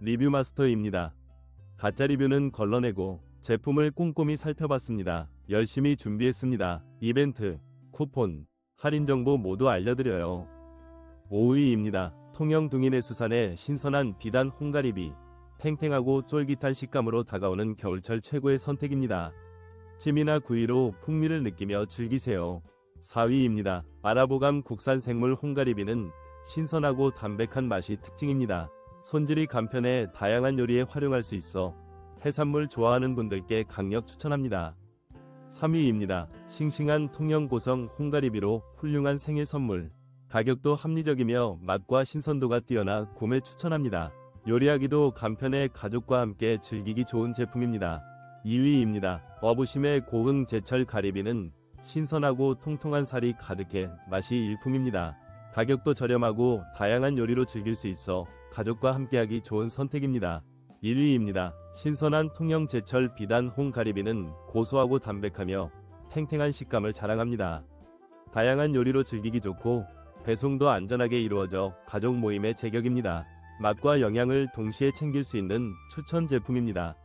리뷰 마스터입니다. 가짜 리뷰는 걸러내고 제품을 꼼꼼히 살펴봤습니다. 열심히 준비했습니다. 이벤트, 쿠폰, 할인 정보 모두 알려드려요. 5위입니다. 통영둥이네 수산의 신선한 비단 홍가리비. 탱탱하고 쫄깃한 식감으로 다가오는 겨울철 최고의 선택입니다. 찜이나 구이로 풍미를 느끼며 즐기세요. 4위입니다. 아라보감 국산 생물 홍가리비는 신선하고 담백한 맛이 특징입니다. 손질이 간편해 다양한 요리에 활용할 수 있어 해산물 좋아하는 분들께 강력 추천합니다. 3위입니다. 싱싱한 통영 고성 홍가리비로 훌륭한 생일 선물. 가격도 합리적이며 맛과 신선도가 뛰어나 구매 추천합니다. 요리하기도 간편해 가족과 함께 즐기기 좋은 제품입니다. 2위입니다. 어부심의 고흥 제철 가리비는 신선하고 통통한 살이 가득해 맛이 일품입니다. 가격도 저렴하고 다양한 요리로 즐길 수 있어 가족과 함께하기 좋은 선택입니다. 1위입니다. 신선한 통영 제철 비단 홍가리비는 고소하고 담백하며 탱탱한 식감을 자랑합니다. 다양한 요리로 즐기기 좋고 배송도 안전하게 이루어져 가족 모임의 제격입니다. 맛과 영양을 동시에 챙길 수 있는 추천 제품입니다.